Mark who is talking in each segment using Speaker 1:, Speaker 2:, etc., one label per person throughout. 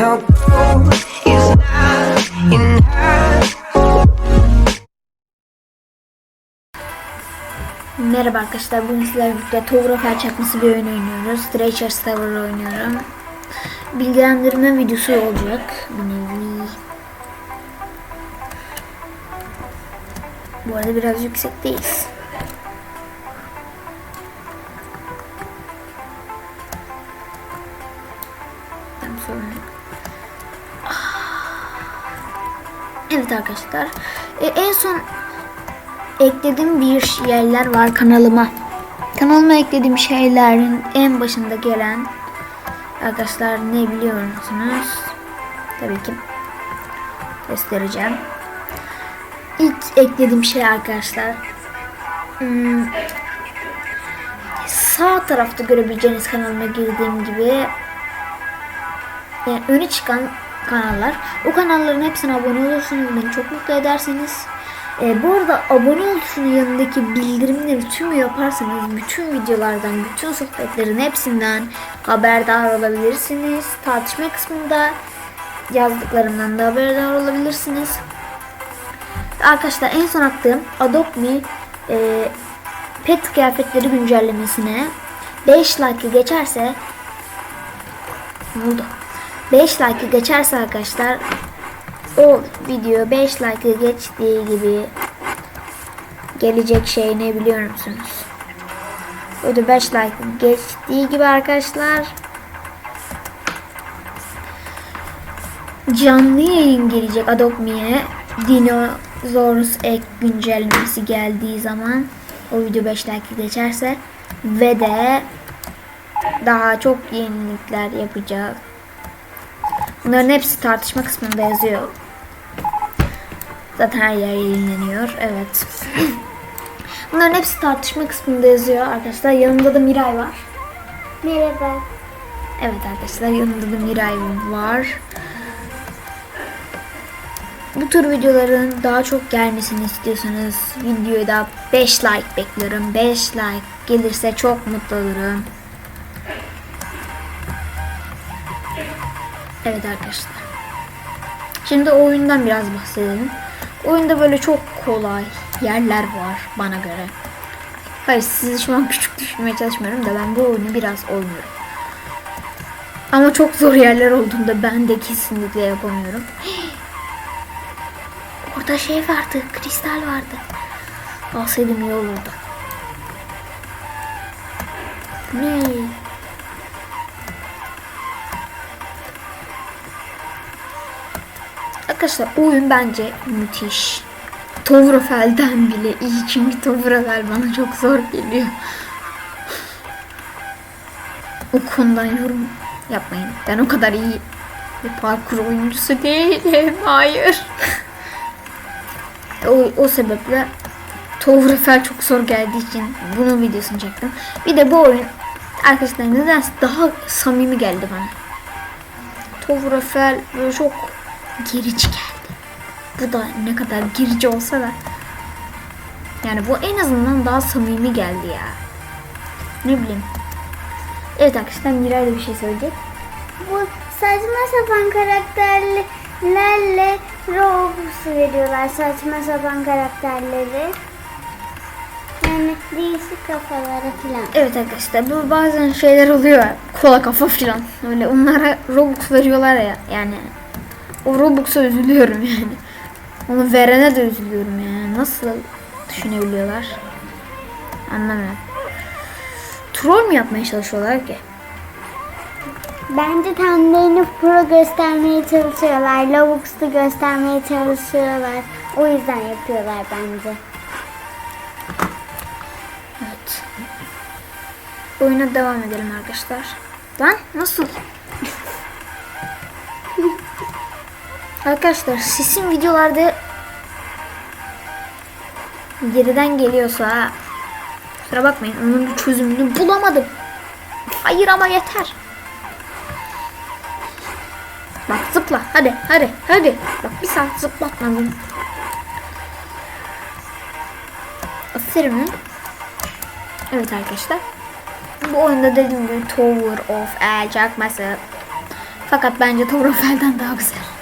Speaker 1: Merhaba arkadaşlar, bugün sizlerle birlikte Tower çakması bir oyun oynuyoruz. Treasure Tower oynuyorum. Bilgilendirme videosu olacak. Bir nevi. Bu arada biraz yüksekteyiz. Tam sorun yok. Evet arkadaşlar. e, en son eklediğim bir yerler var kanalıma. Kanalıma eklediğim şeylerin en başında gelen arkadaşlar ne biliyor musunuz? Tabii ki göstereceğim. İlk eklediğim şey arkadaşlar hmm, sağ tarafta görebileceğiniz kanalıma girdiğim gibi yani öne çıkan kanallar. O kanalların hepsine abone olursunuz. Beni çok mutlu ederseniz. Ee, bu arada abone ol tuşunun yanındaki bildirimleri tümü yaparsanız bütün videolardan, bütün sohbetlerin hepsinden haberdar olabilirsiniz. Tartışma kısmında yazdıklarımdan da haberdar olabilirsiniz. Arkadaşlar en son attığım Adopt Me e, pet kıyafetleri güncellemesine 5 like geçerse ne oldu? 5 like geçerse arkadaşlar o video 5 like geçtiği gibi gelecek şey ne biliyor musunuz? O da 5 like geçtiği gibi arkadaşlar canlı yayın gelecek Adopt Me'ye Dinosaurus ek güncellemesi geldiği zaman o video 5 like geçerse ve de daha çok yenilikler yapacağız. Bunların hepsi tartışma kısmında yazıyor. Zaten her yer yayınlanıyor. Evet. Bunların hepsi tartışma kısmında yazıyor arkadaşlar. Yanımda da Miray var.
Speaker 2: Merhaba.
Speaker 1: Evet arkadaşlar yanımda da Miray var. Bu tür videoların daha çok gelmesini istiyorsanız videoya da 5 like bekliyorum. 5 like gelirse çok mutlu olurum. Evet arkadaşlar. Şimdi oyundan biraz bahsedelim. Oyunda böyle çok kolay yerler var bana göre. Hayır sizi şu an küçük düşürmeye çalışmıyorum da ben bu oyunu biraz oynuyorum. Ama çok zor yerler olduğunda ben de kesinlikle yapamıyorum. Orada şey vardı, kristal vardı. Alsaydım iyi olurdu. Ne? Arkadaşlar oyun bence müthiş. Tovrofel'den bile iyi çünkü Tovrofel bana çok zor geliyor. o konudan yorum yapmayın. Ben o kadar iyi bir parkur oyuncusu değilim. Hayır. o, o sebeple Tovrofel çok zor geldiği için bunun videosunu çektim. Bir de bu oyun arkadaşlar nedense daha samimi geldi bana. Tovrofel böyle çok gerici geldi. Bu da ne kadar gerici olsa da yani bu en azından daha samimi geldi ya. Ne bileyim. Evet arkadaşlar Miray da bir şey söyleyecek.
Speaker 2: Bu saçma sapan karakterlerle Robux veriyorlar. Saçma sapan karakterleri. Yani değişik kafalara filan.
Speaker 1: Evet arkadaşlar bu bazen şeyler oluyor. Kola kafa filan. Öyle onlara Robux veriyorlar ya yani. O Robux'a üzülüyorum yani. Onu verene de üzülüyorum yani. Nasıl düşünebiliyorlar? Anlamıyorum. Troll mü yapmaya çalışıyorlar ki?
Speaker 2: Bence kendilerini pro göstermeye çalışıyorlar. Robux'u göstermeye çalışıyorlar. O yüzden yapıyorlar bence.
Speaker 1: Evet. Oyuna devam edelim arkadaşlar. Lan nasıl? Arkadaşlar sesim videolarda geriden geliyorsa kusura bakmayın onun bir çözümünü bulamadım. Hayır ama yeter. Bak zıpla hadi hadi hadi. Bak bir saat zıplatmadım. Aferin. Evet arkadaşlar. Bu oyunda dediğim gibi Tower of El çakması Fakat bence Toroffel'den daha güzel.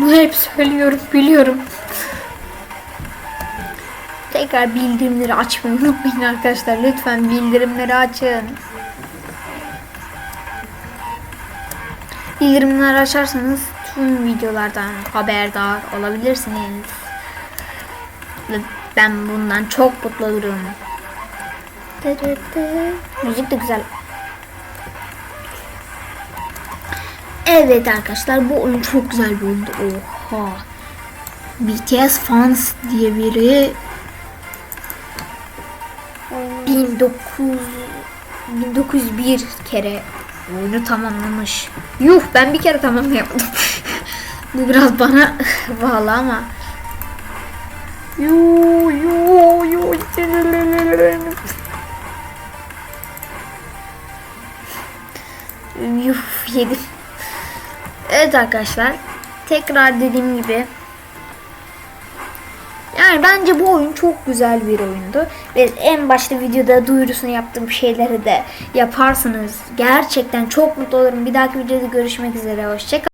Speaker 1: Bunu hep söylüyorum, biliyorum. Tekrar bildirimleri açmayı unutmayın arkadaşlar. Lütfen bildirimleri açın. Bildirimleri açarsanız tüm videolardan haberdar olabilirsiniz. Ben bundan çok mutlu olurum. Müzik de güzel. Evet arkadaşlar bu oyun çok güzel bir oyundu. Oha. BTS Fans diye biri 1900 1901 kere oyunu tamamlamış. Yuh ben bir kere tamamlayamadım. Bu biraz bana bağlı ama. Yuh yuh yuh. Yuh yedim. Evet arkadaşlar. Tekrar dediğim gibi yani bence bu oyun çok güzel bir oyundu. Ve en başta videoda duyurusunu yaptığım şeyleri de yaparsanız gerçekten çok mutlu olurum. Bir dahaki videoda görüşmek üzere. Hoşçakalın.